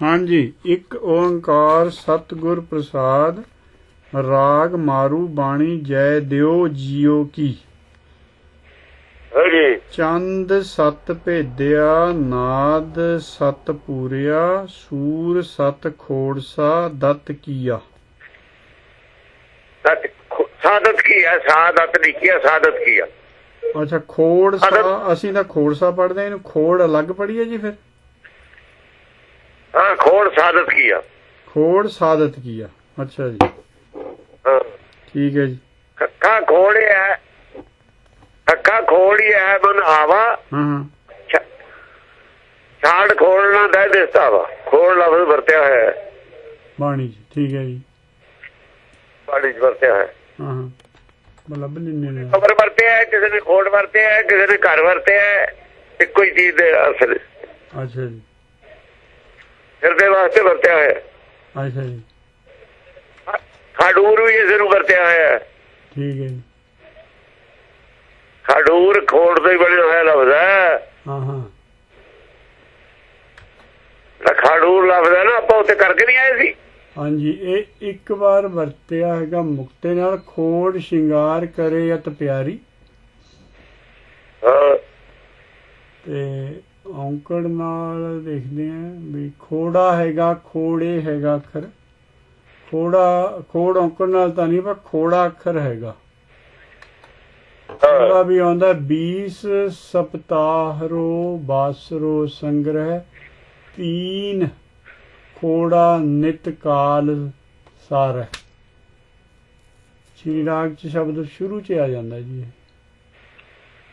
ਹਾਂਜੀ ਇੱਕ ਓੰਕਾਰ ਸਤਿਗੁਰ ਪ੍ਰਸਾਦ ਰਾਗ ਮਾਰੂ ਬਾਣੀ ਜੈ ਦਿਓ ਜੀਓ ਕੀ। ਹਾਂਜੀ। ਚੰਦ ਸਤ ਭੇਦਿਆ ਨਾਦ ਸਤ ਪੂਰਿਆ ਸੂਰ ਸਤ ਖੋੜਸਾ ਦਤ ਕੀਆ। ਸਤ- ਸਾਦਤ ਕੀ ਹੈ ਸਾਦਤ ਨਹੀਂ ਕੀ ਹੈ ਸਾਦਤ ਕੀ ਹੈ ਅੱਛਾ ਖੋੜਸਾ ਅਸੀਂ ਤਾਂ ਖੋੜਸਾ ਪੜਦੇ ਇਹਨੂੰ ਖੋੜ ਅਲੱਗ ਪੜੀਏ ਜੀ ਫਿਰ? ਹਾਂ ਖੋੜ ਸਾਦਤ ਕੀ ਹੈ ਖੋੜ ਸਾਦਤ ਕੀਆ ਅੱਛਾ ਜੀ। ਹਾਂ। ਠੀਕ ਹੈ ਜੀ। ਕੱਕਾ ਖੋੜਿਆ ਕੱਕਾ ਖੋੜਿਆ ਮਨ ਆਵਾ। ਹਾਂ ਛਾੜ ਖੋੜਨਾ ਦਾ ਦਿਸਦਾ ਵਾ। ਖੋੜ ਲਫ਼ਜ਼ ਵਰਤਿਆ ਹੋਇਆ ਹੈ। ਬਾਣੀ ਜੀ ਠੀਕ ਹੈ ਜੀ। ਬਾਣੀ ਚ ਵਰਤਿਆ ਹੈ। ਹਾਂ ਹਾਂ। ਮਤਲਬ ਨਿੰਨੇ ਨੇ। ਖਬਰ ਵਰਤਿਆ ਹੈ ਕਿਸੇ ਨੇ ਖੋੜ ਵਰਤਿਆ ਹੈ ਕਿਸੇ ਨੇ ਘਰ ਵਰਤਿਆ ਹੈ। ਇੱਕੋ ਹੀ ਚੀਜ਼ ਦੇ ਅਸਲ। ਅੱਛਾ ਜੀ। ਹਿਰਦੇ ਵਾਸਤੇ ਵਰਤਿਆ ਹੋਇਆ ਹੈ। ਅੱਛਾ ਜੀ। ਖਾਡੂਰ ਵੀ ਇਸ ਨੂੰ ਵਰਤਿਆ ਹੋਇਆ ਹੈ। ਠੀਕ ਹੈ ਖਾਡੂਰ ਖੋੜ ਤੋਂ ਹੀ ਬਣਿਆ ਹੋਇਆ ਲਫ਼ਜ਼ ਹੈ। ਹਾਂ ਹਾਂ। ਤਾਂ ਖਾਡੂਰ ਲਫ਼ਜ਼ ਹੈ ਨਾ ਆਪਾਂ ਉੱਤੇ ਕਰਕੇ ਨਹੀਂ ਆਏ ਸੀ। ਹਾਂਜੀ ਇਹ ਇੱਕ ਵਾਰ ਵਰਤਿਆ ਹੈਗਾ ਮੁਕਤੇ ਨਾਲ ਖੋੜ ਸ਼ਿੰਗਾਰ ਕਰੇ ਅਤ ਪਿਆਰੀ। ਹਾਂ। ਤੇ ਔਂਕੜ ਨਾਲ ਦੇਖਦੇ ਆਂ ਵੀ ਖੋੜਾ ਹੈਗਾ ਖੋੜੇ ਹੈਗਾ ਅੱਖਰ। ਖੋੜਾ ਖੋੜ ਔਂਕੜ ਨਾਲ ਤਾਂ ਨਹੀਂ ਪਰ ਖੋੜਾ ਅੱਖਰ ਹੈਗਾ। ਹਾਂ। ਉਹਦਾ ਵੀ ਆਉਂਦਾ 20 ਸਪਤਾਹਰੋ ਬਾਸਰੋ ਸੰਗ੍ਰਹਿ ਤੀਨ ਖੋੜਾ ਨਿਤ ਕਾਲ ਸਾਰ ਸ਼੍ਰੀ ਰਾਗ ਚ ਸ਼ਬਦ ਸ਼ੁਰੂ ਚ ਆ ਜਾਂਦਾ ਜੀ।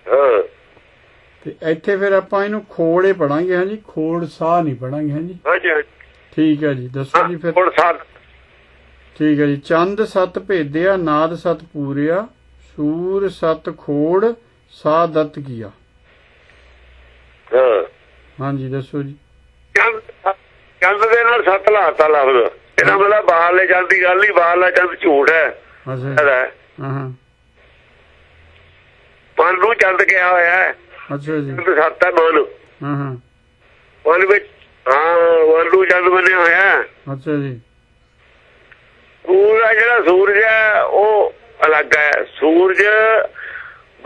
ਹਾਂ। ਤੇ ਇੱਥੇ ਫਿਰ ਆਪਾਂ ਇਹਨੂੰ ਖੋੜੇ ਪੜਾਂਗੇ ਹਾਂਜੀ। ਖੋੜ ਸਾਹ ਨਹੀਂ ਪੜਾਂਗੇ ਹਾਂਜੀ। ਹਾਂਜੀ। ਠੀਕ ਹੈ ਜੀ ਦੱਸੋ ਜੀ ਫਿਰ। ਠੀਕ ਹੈ ਜੀ ਚੰਦ ਸਤ ਭੇਦਿਆ ਨਾਦ ਸਤ ਪੂਰਿਆ ਸੂਰ ਸਤ ਖੋੜ ਸਾ ਦਤ ਕੀਆ। ਹਾਂ। ਹਾਂਜੀ ਦੱਸੋ ਜੀ। ਚੰਦ ਚੰਦ ਦੇ ਨਾਲ ਸੱਤ ਲਾਤਾ ਲਫ਼ਜ਼। ਇਹਦਾ ਮਤਲਬ ਬਾਹਰਲੇ ਚੰਦ ਦੀ ਗੱਲ ਨਹੀਂ ਬਾਹਰਲਾ ਚੰਦ ਝੂਠ ਹੈ। ਹਾਂ ਹਾਂ ਮਨ ਨੂੰ ਚੰਦ ਕਿਹਾ ਹੋਇਆ ਹੈ। ਅੱਛਾ ਜੀ। ਚੰਦ ਸੱਤ ਹੈ ਮਨ ਹਾਂ ਹਾਂ। ਮਨ ਵਿੱਚ ਹਾਂ ਨੂੰ ਚੰਦ ਬਣਿਆ ਹੋਇਆ। ਅੱਛਾ ਜੀ। ਪੂਰਾ ਜਿਹੜਾ ਸੂਰਜ ਹੈ ਉਹ ਅਲੱਗ ਹੈ ਸੂਰਜ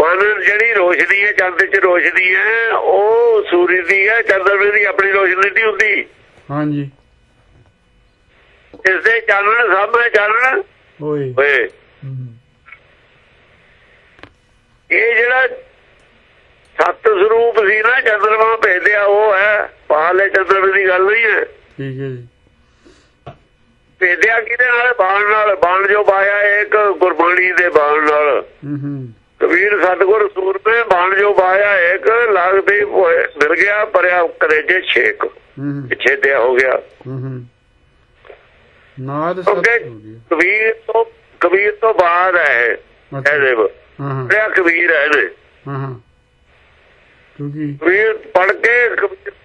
ਮਨ ਜਿਹੜੀ ਰੋਸ਼ਨੀ ਹੈ ਚੰਦ 'ਚ ਰੋਸ਼ਨੀ ਹੈ ਉਹ ਸੂਰਜ ਦੀ ਹੈ ਚੰਦਰ ਦੀ ਆਪਣੀ ਰੋਸ਼ਨੀ ਨਹੀਂ ਹੁੰਦੀ। ਹਾਂਜੀ। ਇਸ ਦੇ ਚਾਨਣ ਸਾਹਮਣੇ ਚਾਨਣ। ਓਏ। ਹੋਏ ਇਹ ਜਿਹੜਾ ਸੱਤ ਸਰੂਪ ਸੀ ਨਾ ਚੰਦਰਮਾ ਭੇਜਿਆ ਉਹ ਹੈ ਪਾਲੇ ਚੰਦਰਮੇ ਦੀ ਗੱਲ ਨਹੀਂ ਹੈ। ਠੀਕ ਹੈ ਜੀ। ਭੇਜਿਆ ਕਿਹਦੇ ਨਾਲ? ਬਾਣ ਨਾਲ। ਬਾਣ ਜੋ ਪਾਇਆ ਇੱਕ ਗੁਰਬਾਣੀ ਦੇ ਬਾਣ ਨਾਲ। ਹੂੰ ਹੂੰ। ਕਬੀਰ ਸਤਗੁਰ ਸੂਰਮੇ ਬਾਣ ਜੋ ਪਾਇਆ ਇੱਕ ਲੱਗਦੀ ਮਿਲ ਗਿਆ ਪਰਿਆ ਕਰੇਜੇ ਛੇਕ। ਹੂੰ ਹੂੰ, ਪਿੱਛੇ ਤੇ ਹੋ ਗਿਆ। ਨਾਦ ਕਬੀਰ ਤੋਂ ਕਬੀਰ ਤੋਂ ਬਾਅਦ ਹੈ ਇਹਦੇ। ਹਾਂ ਕਬੀਰ ਹੈ ਇਹਦੇ। ਹਾਂ। ਹਾਂ ਕਿਉਂਕਿ ਕਬੀਰ ਪੜ ਕੇ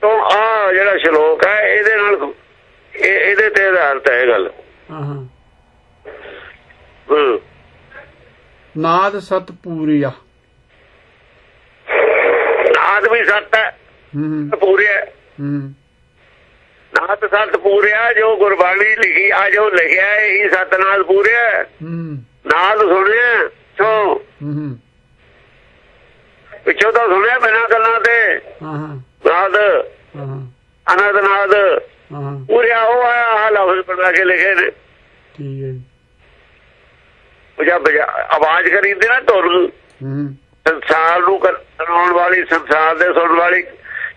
ਤੋਂ ਆ ਜਿਹੜਾ ਸ਼ਲੋਕ ਹੈ ਇਹਦੇ ਨਾਲ ਇਹ ਇਹਦੇ ਤੇ ਆਧਾਰਿਤ ਹੈ ਗੱਲ। ਹਾਂ ਹਾਂ। ਹੂੰ। ਨਾਦ ਸਤ ਪੂਰੀਆ। ਨਾਦ ਵੀ ਸੱਤ ਹੈ ਹੂੰ। ਹੂੰ, ਪੂਰਿਆ ਹੂੰ। ਨਾਦ ਸੱਤ ਪੂਰਿਆ ਜੋ ਗੁਰਬਾਣੀ ਲਿਖੀ ਆ ਜੋ ਲਿਖਿਆ ਹੈ, ਇਹੀ ਸੱਤ ਨਾਦ ਪੂਰਿਆ ਹੈ। ਹੂੰ। ਨਾਦ ਸੁਣਿਆ ਸੋ ਹੂੰ ਹੂੰ, ਪਿੱਛੋਂ ਤਾਂ ਸੁਣਿਆ ਬਿਨਾਂ ਗੱਲਾਂ ਤੇ। ਹਾਂ ਹਾਂ। ਨਾਦ ਹਾਂ ਅਨੰਦ ਨਾਦ ਹਾਂ ਪੂਰਿਆ ਉਹ ਆਇਆ ਆ ਲਫ਼ਜ਼ ਬਣਾ ਕੇ ਲਿਖੇ ਨੇ। ਠੀਕ ਹੈ ਜੀ। ਬਜਾ- ਆਵਾਜ਼ ਕਰੀਂਦੇ ਨਾ ਧੁਰ। ਹੂੰ। ਸੰਸਾਰ ਨੂੰ ਕਰ- ਸੁਣਾਉਣ ਵਾਲੀ ਸੰਸਾਰ ਦੇ ਸੁਣਨ ਵਾਲੀ।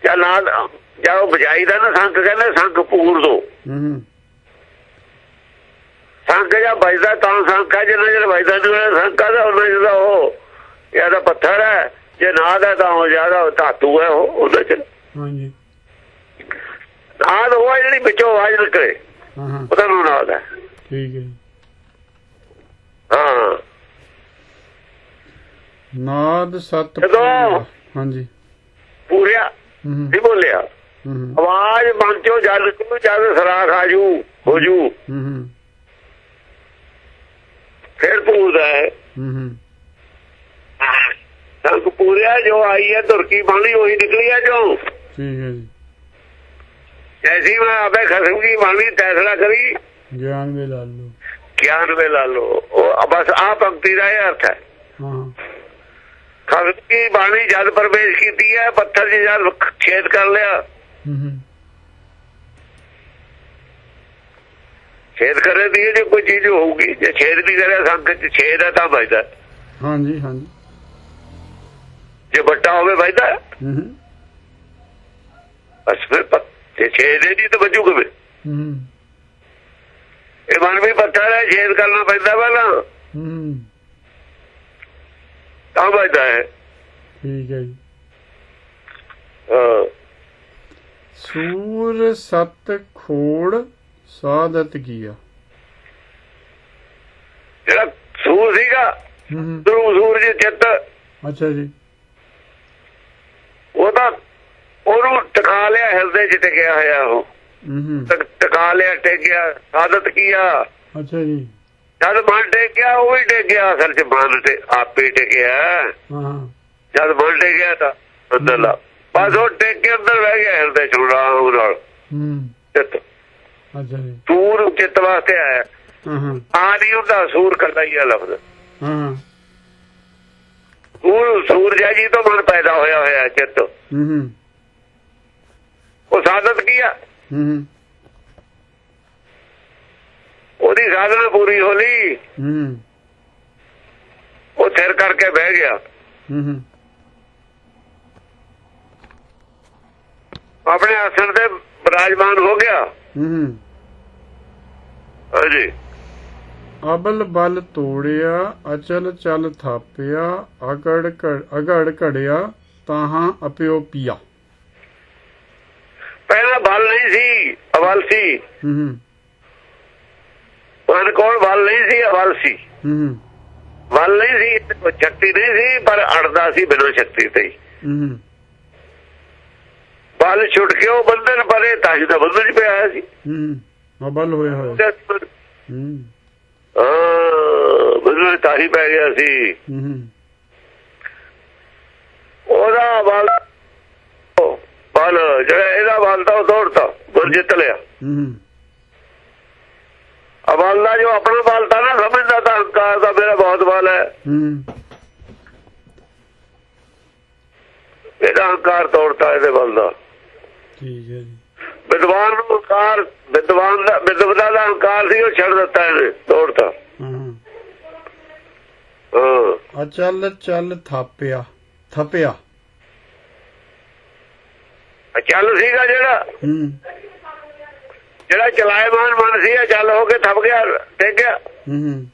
ਜਾਂ ਨਾਲ ਜਾਂ ਉਹ ਬਜਾਈ ਦਾ ਨਾ ਸੰਖ ਕਹਿੰਦੇ ਸੰਖ ਪੂਰ ਦੋ। ਹੂੰ ਸੰਖ ਜਾਂ ਵੱਜਦਾ ਤਾਂ ਸੰਖ ਹੈ ਜਿੰਨਾ ਜਿਹੜਾ ਵੱਜਦਾ ਨਹੀਂ ਸੰਖ ਦਾ ਉਹਨਾਂ ਜਿਹਦਾ ਉਹ ਇਹਦਾ ਪੱਥਰ ਹੈ। ਜੇ ਨਾਦ ਹੈ ਤਾਂ ਉਹ ਜ਼ਿਆਦਾ ਧਾਤੂ ਹੈ ਉਹ ਉਹਦੇ ਚ। ਹਾਂਜੀ। ਨਾਦ ਉਹ ਹੈ ਜਿਹੜੀ ਵਿੱਚੋਂ ਆਵਾਜ਼ ਨਿਕਲੇ। ਹਾਂ ਹਾਂ। ਉਹਦਾ ਨਾਮ ਨਾਦ ਹੈ। ਠੀਕ ਹੈ ਹਾਂ। ਨਾਦ ਸਤ ਜਦੋਂ- ਹਾਂਜੀ। ਪੂਰਿਆ ਹੂੰ ਹੂੰ, ਨਹੀਂ ਬੋਲਿਆ। ਹੂੰ ਹੂੰ, ਆਵਾਜ਼ ਮਨ ਚੋਂ ਜਲ ਕੋ ਜਦ ਸਰਾਖ ਆਜੂ ਹੋ ਜੂ। ਹੂੰ ਹੂੰ, ਫਿਰ ਪੂਰਦਾ ਹੈ ਹੂੰ। ਹੂੰ, ਪੂਰਿਆ ਜੋ ਆਈ ਹੈ ਧੁਰਕੀ ਬਾਣੀ ਉਹੀ ਨਿਕਲੀ ਹੈ ਜੋ ਹੈ ਜੀ ਜੈਸੀ ਮੈਂ ਆਪੇ ਖਸਮ ਬਾਣੀ ਫੈਸਲਾ ਕਰੀ। ਗਿਆਨ ਵੇ ਲਾ ਲਓ। ਗਿਆਨ ਵੇ ਲਾ ਲੋ ਉਹ ਬਸ ਆ ਪੰਕਤੀ ਦਾ ਇਹ ਅਰਥ ਹੈ। ਹਾਂ। ਖਸਮ ਬਾਣੀ ਜਦ ਪ੍ਰਵੇਸ਼ ਕੀਤੀ ਹੈ ਪੱਥਰ 'ਚ ਜਦ ਛੇਦ ਕਰ ਲਿਆ। ਹੂੰ ਹੂੰ। ਛੇਦ ਕਰੇ ਦੀ ਜੇ ਕੋਈ ਚੀਜ਼ ਹੋਊਗੀ ਜੇ ਛੇਦ ਨਹੀਂ ਕਰਿਆ 'ਚ ਛੇਦ ਹੈ ਤਾਂ ਵੱਜਦਾ। ਹਾਂਜੀ ਹਾਂਜੀ। ਜੇ ਵੱਡਾ ਹੋਵੇ ਵੱਜਦਾ ਹੂੰ। ਹੂੰ ਬਸ ਫਿਰ ਜੇ ਛੇਦ ਨਹੀਂ ਤਾਂ ਵੱਜੂ ਕਿਵੇਂ ਹੂੰ ਇਹ ਮਨ ਵੀ ਪੱਥਰ ਹੈ ਛੇਦ ਕਰਨਾ ਪੈਂਦਾ ਪਹਿਲਾਂ। ਹੂੰ ਤਾਂ ਵੱਜਦਾ ਹੈ। ਠੀਕ ਹੈ ਜੀ। ਸੂਰ ਸਤ ਖੋੜ ਸਾਦਤ ਕੀਆ। ਜਿਹੜਾ ਸੂਰ ਸੀਗਾ ਦਰੂ ਸੂਰਜ ਚਿੱਤ। ਅੱਛਾ ਜੀ। ਉਹ ਤਾਂ ਉਹਨੂੰ ਟਿਕਾ ਲਿਆ ਹਿਰਦੇ 'ਚ ਟਿਕਿਆ ਹੋਇਆ ਉਹ। ਹੂੰ ਹੂੰ ਟਿਕ- ਟਿਕਾ ਲਿਆ ਟਿਕਿਆ ਸਾਦਤ ਕੀਆ ਅੱਛਾ ਜੀ। ਜਦ ਮਨ ਟਿਕਿਆ ਉਹ ਵੀ ਟਿਕਿਆ। ਅਸਲ 'ਚ ਮਨ ਤੇ ਆਪੇ ਟਿਕਿਆ। ਜਦ ਮਨ ਟਿਕਿਆ ਤਾਂ ਅੰਦਰਲਾ ਬਸ ਉਹ ਟਿਕ ਕੇ ਅੰਦਰ ਬਹਿ ਗਿਆ ਹਿਰਦੇ 'ਚ ਰਾਮ ਨਾਲ। ਹੂੰ। ਚਿੱਤ। ਅੱਛਾ ਜੀ। ਸੂਰ ਚਿੱਤ ਵਾਸਤੇ ਆਇਆ। ਹਾਂ ਹਾਂ ਆ ਨਹੀਂ ਹੁੰਦਾ ਸੂਰ ਕੱਲਾ ਹੀ ਆ ਲਫ਼ਜ਼। ਹਾਂ ਹਾਂ ਸੂਰ ਸੂਰਜਾ ਜੀ ਤੋਂ ਮਨ ਪੈਦਾ ਹੋਇਆ ਹੋਇਆ ਚਿੱਤ। ਹੂੰ ਹੂੰ। ਉਹ ਸਾਧਤ ਕੀਆ ਹੂੰ ਹੂੰ। ਉਹਦੀ ਸਾਧਨਾ ਪੂਰੀ ਹੋ ਲਈ। ਹੂੰ। ਉਹ ਥਿਰ ਕਰਕੇ ਬਹਿ ਗਿਆ। ਹੂੰ ਹੂੰ। ਆਪਣੇ ਆਸਣ ਤੇ ਬਿਰਾਜਮਾਨ ਹੋ ਗਿਆ। ਹੂੰ। ਹਾਂਜੀ। ਅਬਲ ਬਲ ਤੋੜਿਆ ਅਚਲ ਚਲ ਥਾਪਿਆ ਅਗੜ ਘੜ ਅਗੜ ਘੜਿਆ ਤਾਹਾਂ ਅਪਿਓ ਪੀਆ। ਪਹਿਲਾਂ ਬਲ ਨਹੀਂ ਸੀ ਅਵਲ ਸੀ। ਹੂੰ ਹੂੰ। ਮਨ ਕੋਲ ਬਲ ਨਹੀਂ ਸੀ ਅਵਲ ਸੀ। ਹੂੰ ਬਲ ਨਹੀਂ ਸੀ ਸ਼ਕਤੀ ਨਹੀਂ ਸੀ ਪਰ ਅੜਦਾ ਸੀ ਬਿਨਾਂ ਸ਼ਕਤੀ ਤੇ। ਹੀ। ਬਲ ਛੁੱਟ ਕੇ ਉਹ ਬੰਧਨ ਪਰੇ ਤਾਂ ਤਾਂ ਬੰਧਨ ਚ ਪਿਆ ਸੀ। ਹੂੰ ਅਬਲ ਹੋਇਆ ਹੋਇਆ। ਹੂੰ। ਹਾਂ ਬੰਧਨ ਤਾਂ ਹੀ ਪੈ ਗਿਆ ਸੀ। ਉਹਦਾ ਬਲ ਬਲ ਜਿਹੜਾ ਇਹਦਾ ਬਲ ਤਾਂ ਉਹ ਦੌੜਤਾ ਗੁਰ ਜਿੱਤ ਲਿਆ ਹੂੰ ਅਬਲ ਦਾ ਜੋ ਆਪਣਾ ਬਲ ਤਾਂ ਨਾ ਸਮਝਦਾ ਤਾਂ ਹੰਕਾਰ ਦਾ ਮੇਰਾ ਬਹੁਤ ਬਲ ਹੈ। ਇਹਦਾ ਹੰਕਾਰ ਤੋੜਤਾ ਇਹਦੇ ਬਲ ਦਾ। ਠੀਕ ਹੈ ਜੀ। ਵਿਦਵਾਨ ਨੂੰ ਹੰਕਾਰ ਵਿਦਵਾਨ ਦਾ ਵਿਦਵਤਾ ਦਾ ਹੰਕਾਰ ਸੀ ਉਹ ਛੱਡ ਦਿੱਤਾ ਇਹਨੇ ਤੋੜਤਾ। ਹਾਂ। ਅਚਲ ਚਲ ਥਾਪਿਆ ਥਪਿਆ। ਆਹ ਚੱਲ ਸੀਗਾ ਜਿਹੜਾ। ਹੂੰ। ਜਿਹੜਾ ਚਲਾਇਮਾਨ ਮਨ ਸੀ ਇਹ ਚੱਲ ਹੋ ਕੇ ਥੱਪ ਗਿਆ ਟਿਕ ਗਿਆ। ਹੂੰ। ਹੂੰ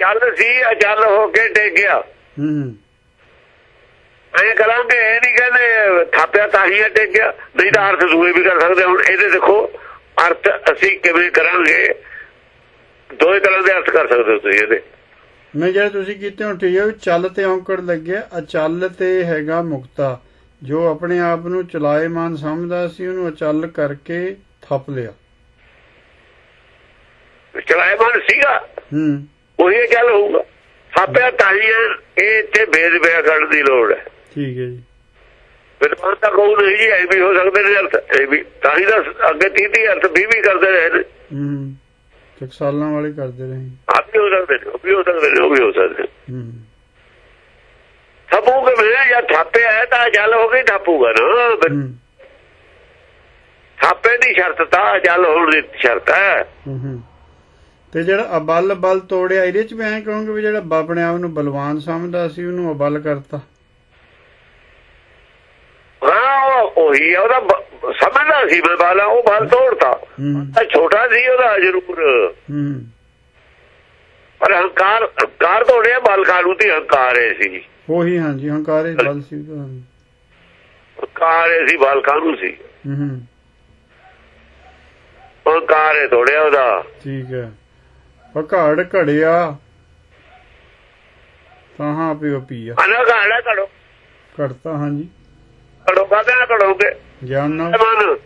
ਚੱਲ ਸੀ ਇਹ ਚੱਲ ਹੋ ਕੇ ਟਿਕ ਗਿਆ। ਹੂੰ। ਐਂ ਕਰਾਂਗੇ ਇਹ ਨਹੀਂ ਕਹਿੰਦੇ ਥਾਪਿਆ ਤਾਂ ਹੀ ਇਹ ਟਿਕ ਗਿਆ। ਨਹੀਂ ਤਾਂ ਅਰਥ ਦੂਏ ਵੀ ਕਰ ਸਕਦੇ ਹੁਣ ਇਹਦੇ ਦੇਖੋ ਅਰਥ ਅਸੀਂ ਕਿਵੇਂ ਕਰਾਂਗੇ ਦੋਏ ਤਰ੍ਹਾਂ ਦੇ ਅਰਥ ਕਰ ਸਕਦੇ ਹੋ ਤੁਸੀਂ ਇਹਦੇ। ਮੈਂ ਜਿਹੜਾ ਤੁਸੀਂ ਕੀਤੇ ਹੋ ਠੀਕ ਹੈ ਚੱਲ ਤੇ ਔਂਕੜ ਲੱਗਿਆ ਅਚਲ ਤੇ ਹੈਗਾ ਮੁਕਤਾ। ਜੋ ਆਪਣੇ ਆਪ ਨੂੰ ਚਲਾਏਮਾਨ ਸਮਝਦਾ ਸੀ ਉਹਨੂੰ ਅਚਲ ਕਰਕੇ ਥੱਪ ਲਿਆ। ਚਲਾਇਮਾਨ ਸੀਗਾ? ਹੂੰ। ਉਹੀ ਚੱਲ ਹੋਊਗਾ। ਥਾਪਿਆ ਤਾਂ ਹੀ ਇਹ ਇੱਥੇ ਭੇਦ ਬਿਆ ਕਰਨ ਦੀ ਲੋੜ ਹੈ। ਠੀਕ ਹੈ ਜੀ। ਵਿਦਵਾਨ ਤਾਂ ਕਹੂ ਨਹੀਂ ਐ ਵੀ ਹੋ ਸਕਦੇ ਨੇ ਅਰਥ। ਇਹ ਵੀ ਤਾਂ ਹੀ ਤਾਂ ਅੱਗੇ 30 30 ਅਰਥ 20 ਵੀ ਕਰਦੇ ਰਹੇ ਹੂੰ ਟਕਸਾਲਾਂ ਵਾਲੇ ਕਰਦੇ ਰਹੇ ਆਪ ਵੀ ਹੋ ਸਕਦੇ ਨੇ ਉਹ ਵੀ ਹੋ ਸਕਦੇ ਨੇ ਉਹ ਵੀ ਹੋ ਸਕਦੇ। ਹੂੰ। ਥੱਪੂ ਕੇ ਮੈਂ ਜਾਂ ਥਾਪੇ ਆਇਆ ਤਾਂ ਜਲ ਹੋ ਗਈ ਥਾਪੂਗਾ ਨਾ ਥਾਪੇ ਦੀ ਸ਼ਰਤ ਤਾਂ ਜਲ ਹੋਣ ਦੀ ਸ਼ਰਤ ਹੈ। ਤੇ ਜਿਹੜਾ ਅਬਲ ਬਲ ਤੋੜਿਆ ਇਹਦੇ ਚ ਮੈਂ ਐਂ ਕਹੂੰਗਾ ਵੀ ਜਿਹੜਾ ਆਪਣੇ ਆਪ ਨੂੰ ਬਲਵਾਨ ਸਮਝਦਾ ਸੀ ਉਹਨੂੰ ਅਬਲ ਕਰਤਾ। ਹਾਂ ਉਹ ਆ ਉਹਦਾ ਸਮਝਦਾ ਸੀ ਮੈਂ ਬਾਲਾ ਉਹ ਬਲ ਤੋੜਤਾ। ਹੂੰ। ਛੋਟਾ ਸੀ ਉਹਦਾ ਜ਼ਰੂਰ। ਹੂੰ। ਪਰ ਹੰਕਾਰ ਹੰਕਾਰ ਤੋੜਿਆ ਬਲ ਕਾਨੂੰ ਤੇ ਹੰਕਾਰੇ ਸੀ। ਉਹੀ ਹਾਂਜੀ ਹੰਕਾਰੇ ਬਲ ਸੀ। ਹੰਕਾਰੇ ਸੀ ਬਲ ਕਾਨੂੰ ਸੀ। ਹੂੰ ਹੂੰ। ਹੰਕਾਰੇ ਤੋੜਿਆ ਉਹਦਾ। ਠੀਕ ਹੈ। ਪਕਾੜ ਘੜਿਆ ਤਾਹਾਂ ਪਿਓ ਪੀਆ ਅਨਾ ਗਾਣਾ ਕੜੋ ਘੜਤਾ ਹਾਂਜੀ। ਕੜੋ ਕਾਹਦੇ ਗਿਆਨ ਨਾਲ ਮਨ।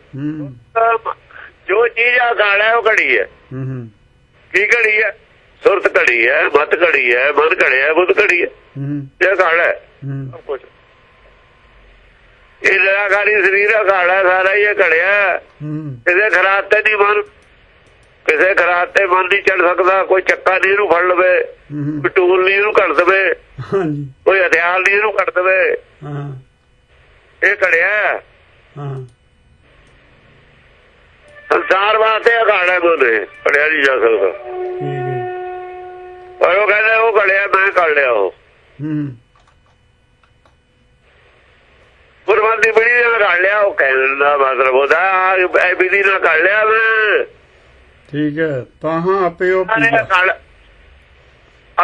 ਜੋ ਚੀਜ਼ ਆ ਹੈ ਉਹ ਘੜੀ ਹੈ। ਕੀ ਘੜੀ ਹੈ? ਸੁਰਤ ਘੜੀ ਹੈ ਮਤ ਘੜੀ ਹੈ ਮਨ ਘੜਿਆ ਬੁੱਧ ਘੜੀ ਹੈ। ਇਹ ਗਾਣਾ ਹੈ। ਸਭ ਕੁਝ ਇਹ ਨਿਰਾਕਾਰੀ ਸਰੀਰ ਅਘਾੜਾ ਸਾਰਾ ਹੀ ਇਹ ਘੜਿਆ। ਕਿਸੇ ਖਰਾਤ ਤੇ ਨਹੀਂ ਮਨ। ਕਿਸੇ ਖਰਾਤ ਤੇ ਮਨ ਨਹੀਂ ਚੜ ਸਕਦਾ। ਕੋਈ ਚੱਕਾ ਨਹੀਂ ਇਹਨੂੰ ਫੜ ਲਵੇ। ਕੋਈ ਟੂਲ ਨਹੀਂ ਇਹਨੂੰ ਕੱਢ ਦਵੇ। ਕੋਈ ਹਥਿਆਰ ਨਹੀਂ ਇਹਨੂੰ ਕੱਢ ਦਵੇ। ਇਹ ਘੜਿਆ ਹਾਂ। ਸੰਸਾਰ ਵਾਸਤੇ ਅਘਾੜਾ ਬੋਲੇ ਘੜਿਆ ਨਹੀਂ ਜਾ ਸਕਦਾ। ਹੈ। ਪਰ ਉਹ ਕਹਿੰਦੇ ਉਹ ਘੜਿਆ ਮੈਂ ਕੱਢ ਲਿਆ ਉਹ। ਹੂੰ। ਗੁਰਮਤਿ ਬੜੀ ਨਾਲ ਕੱਢ ਲਿਆ ਉਹ ਕਹਿਣ ਦਾ ਮਤਲਬ ਉਹਦਾ ਐ ਬਿਦੀ ਨਾਲ ਕੱਢ ਲਿਆ ਮੈਂ। ਠੀਕ ਹੈ ਤਾਹਾਂ ਆਪੇ ਉਹ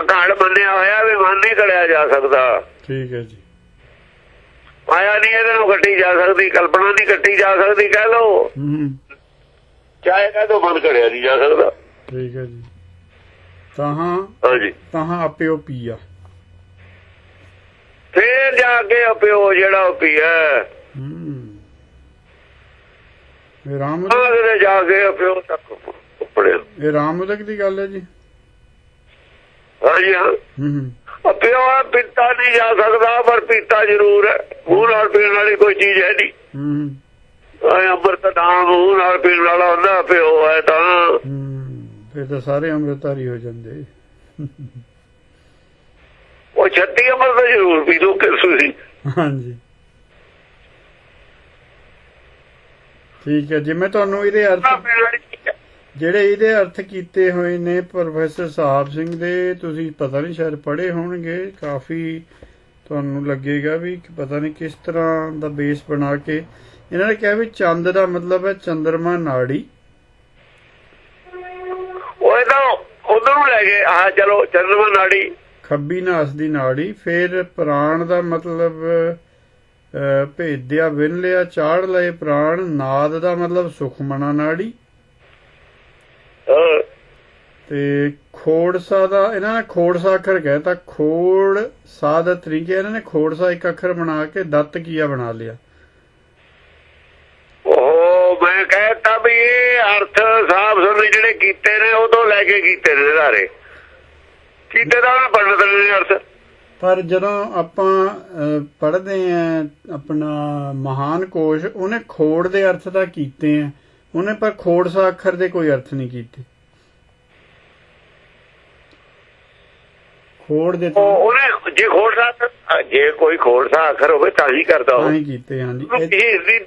ਅਕਾਲ ਮੰਨਿਆ ਹੋਇਆ ਵੀ ਮਨ ਨਹੀਂ ਕੜਿਆ ਜਾ ਸਕਦਾ। ਠੀਕ ਹੈ ਜੀ। ਮਾਇਆ ਨਹੀਂ ਇਹਦੇ ਨੂੰ ਕੱਟੀ ਜਾ ਸਕਦੀ ਕਲਪਨਾ ਨਹੀਂ ਕੱਟੀ ਜਾ ਸਕਦੀ ਕਹਿ ਲੋ ਹੂੰ। ਚਾਹੇ ਕਹਿ ਦੋ ਮਨ ਕੜਿਆ ਨਹੀਂ ਜਾ ਸਕਦਾ। ਠੀਕ ਹੈ ਜੀ। ਤਾਹਾਂ ਹਾਂਜੀ। ਤਾਹਾਂ ਆਪੇ ਉਹ ਪੀਆ ਫੇਰ ਜਾ ਕੇ ਪਿਓ ਜਿਹੜਾ ਉਹ ਪੀਆ। ਹੂੰ। ਇਹ ਰਾਮ ਉਹਦੇ ਜਾ ਕੇ ਪਿਓ ਤੱਕ ਪੜਿਆ ਇਹ ਰਾਮ ਉਦਕ ਦੀ ਗੱਲ ਹੈ ਜੀ। ਹਾਂਜੀ ਹਾਂ ਹੂੰ। ਪਿਓ ਪੀਤਾ ਨਹੀਂ ਜਾ ਸਕਦਾ ਪਰ ਪੀਤਾ ਜ਼ਰੂਰ ਹੈ। ਮੂੰਹ ਨਾਲ ਪੀਣ ਵਾਲੀ ਕੋਈ ਚੀਜ਼ ਹੈ ਨਹੀਂ। ਹੂੰ। ਅੰਮ੍ਰਿਤ ਨਾਮ ਮੂੰਹ ਨਾਲ ਪੀਣ ਵਾਲਾ ਹੁੰਦਾ ਪਿਓ ਹੈ ਤਾਂ। ਹੂੰ ਫਿਰ ਤਾਂ ਸਾਰੇ ਅੰਮ੍ਰਿਤਧਾਰੀ ਹੋ ਜਾਂਦੇ। ਉਹ 36 ਅੰਮ੍ਰਿਤ ਜ਼ਰੂਰ ਪੀ ਦੋ ਕਿ ਤੁਸੀਂ ਹਾਂਜੀ। ਠੀਕ ਹੈ ਜਿਵੇਂ ਤੁਹਾਨੂੰ ਇਹਦੇ ਅਰਥ। ਜਿਹੜੇ ਇਹਦੇ ਅਰਥ ਕੀਤੇ ਹੋਏ ਨੇ ਪ੍ਰੋਫੈਸਰ ਸਾਹਿਬ ਸਿੰਘ ਦੇ ਤੁਸੀਂ ਪਤਾ ਨਹੀਂ ਸ਼ਾਇਦ ਪੜ੍ਹੇ ਹੋਣਗੇ ਕਾਫੀ ਤੁਹਾਨੂੰ ਲੱਗੇਗਾ ਵੀ ਪਤਾ ਨਹੀਂ ਕਿਸ ਤਰ੍ਹਾਂ ਦਾ ਬੇਸ ਬਣਾ ਕੇ ਇਹਨਾਂ ਨੇ ਕਿਹਾ ਵੀ ਚੰਦ ਦਾ ਮਤਲਬ ਹੈ ਚੰਦਰਮਾ ਨਾੜੀ। ਉਹ ਇਹਦਾ ਉਧਰ ਲੈ ਗਏ ਆ ਚਲੋ ਚੰਦਰਮਾ ਨਾੜੀ। ਖੱਬੀ ਨਾਸ ਦੀ ਨਾੜੀ ਫਿਰ ਪ੍ਰਾਣ ਦਾ ਮਤਲਬ ਭੇਦਿਆ ਵਿਨ ਲਿਆ ਚਾੜ ਲਏ ਪ੍ਰਾਣ ਨਾਦ ਦਾ ਮਤਲਬ ਸੁਖਮਣਾ ਨਾੜੀ। ਹਾਂ, ਤੇ ਖੋੜਸਾ ਦਾ ਇਹਨਾਂ ਨੇ ਖੋੜਸਾ ਅੱਖਰ ਕਹਿਤਾ ਖੋੜ ਸਾ ਦਾ ਤਰੀਕੇ ਇਹਨਾਂ ਨੇ ਖੋੜਸਾ ਇੱਕ ਅੱਖਰ ਬਣਾ ਕੇ ਦੱਤ ਕੀਆ ਬਣਾ ਲਿਆ। ਉਹ ਮੈਂ ਕਹਿਤਾ ਵੀ ਇਹ ਅਰਥ ਸਾਫ਼ ਸੁਣ ਜਿਹੜੇ ਕੀਤੇ ਨੇ ਉਦੋਂ ਲੈ ਕੇ ਕੀਤੇ ਨੇ ਧਾਰੇ ਕੀਤੇ ਦਾ ਉਹਨਾਂ ਪੰਡਤ ਨੇ ਅਰਥ। ਪਰ ਜਦੋਂ ਆਪਾਂ ਪੜ੍ਹਦੇ ਆਂ ਆਪਣਾ ਮਹਾਨ ਕੋਸ਼ ਉਹਨੇ ਖੋੜ ਦੇ ਅਰਥ ਤਾਂ ਕੀਤੇ ਆ। ਉਹਨੇ ਪਰ ਖੋੜਸਾ ਅੱਖਰ ਦੇ ਕੋਈ ਅਰਥ ਨਹੀਂ ਕੀਤੇ। ਖੋੜ ਦੇ ਤਾਂ ਉਹ ਉਹਨੇ ਜੇ ਖੋੜਸਾ ਜੇ ਕੋਈ ਖੋੜਸਾ ਅੱਖਰ ਹੋਵੇ ਤਾਂ ਹੀ ਕਰਦਾ ਉਹ। ਹੀ ਕੀਤੇ ਹਾਂਜੀ। ਇਹ ਦੀ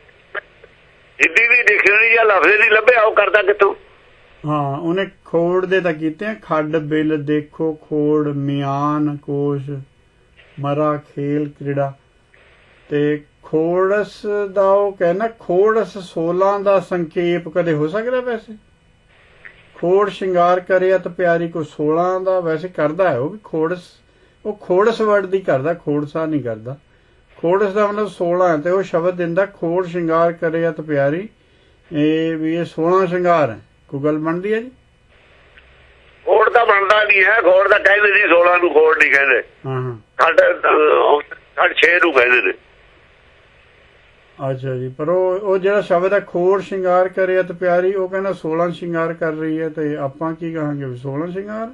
ਜਿੱਦੀ ਵੀ ਡਿਕਸ਼ਨਰੀ ਜਾਂ ਲਫ਼ਜ਼ ਨਹੀਂ ਲੱਭਿਆ ਉਹ ਕਰਦਾ ਕਿੱਥੋਂ? ਹਾਂ ਉਹਨੇ ਖੋੜ ਦੇ ਤਾਂ ਕੀਤੇ ਆ। ਖੱਡ ਬਿੱਲ ਦੇਖੋ ਖੋੜ ਮਿਆਨ ਕੋਸ਼ ਮਰਾ ਖੇਲ ਕ੍ਰੀੜਾ। ਤੇ ਖੋੜਸ ਦਾ ਉਹ ਕਹਿੰਦਾ ਖੋੜਸ 16 ਦਾ ਸੰਖੇਪ ਕਦੇ ਹੋ ਸਕਦਾ ਵੈਸੇ? ਖੋੜ ਸ਼ਿੰਗਾਰ ਕਰੇ ਅਤ ਪਿਆਰੀ ਕੋ 16 ਦਾ ਵੈਸੇ ਕਰਦਾ ਹੈ ਉਹ ਵੀ ਖੋੜਸ ਉਹ ਖੋੜਸ ਵਰਡ ਦੀ ਕਰਦਾ ਖੋੜਸਾ ਨਹੀਂ ਕਰਦਾ। ਖੋੜਸ ਦਾ ਮਤਲਬ 16 ਹੈ ਤੇ ਉਹ ਸ਼ਬਦ ਦਿੰਦਾ ਖੋੜ ਸ਼ਿੰਗਾਰ ਕਰੇ ਅਤ ਪਿਆਰੀ। ਇਹ ਵੀ ਇਹ 16 ਸ਼ਿੰਗਾਰ ਹੈ। ਕੋਈ ਗੱਲ ਬਣਦੀ ਹੈ ਜੀ? ਖੋੜ ਤਾਂ ਬਣਦਾ ਨਹੀਂ ਹੈ ਖੋੜ ਤਾਂ ਕਹਿੰਦੇ ਸੀ 16 ਨੂੰ ਖੋੜ ਨਹੀਂ ਕਹਿੰਦੇ। ਹਾਂ ਹਾਂ। ਸਾਡੇ ਸਾਡੇ 6 ਨੂੰ ਕਹਿੰਦੇ ਨੇ। ਅੱਛਾ ਜੀ ਪਰ ਉਹ ਉਹ ਜਿਹੜਾ ਸ਼ਬਦ ਹੈ ਖੋੜ ਸ਼ਿੰਗਾਰ ਕਰੇ ਅਤ ਪਿਆਰੀ ਉਹ ਕਹਿੰਦਾ 16 ਸ਼ਿੰਗਾਰ ਕਰ ਰਹੀ ਹੈ ਤੇ ਆਪਾਂ ਕੀ ਕਹਾਂਗੇ 16 ਸ਼ਿੰਗਾਰ?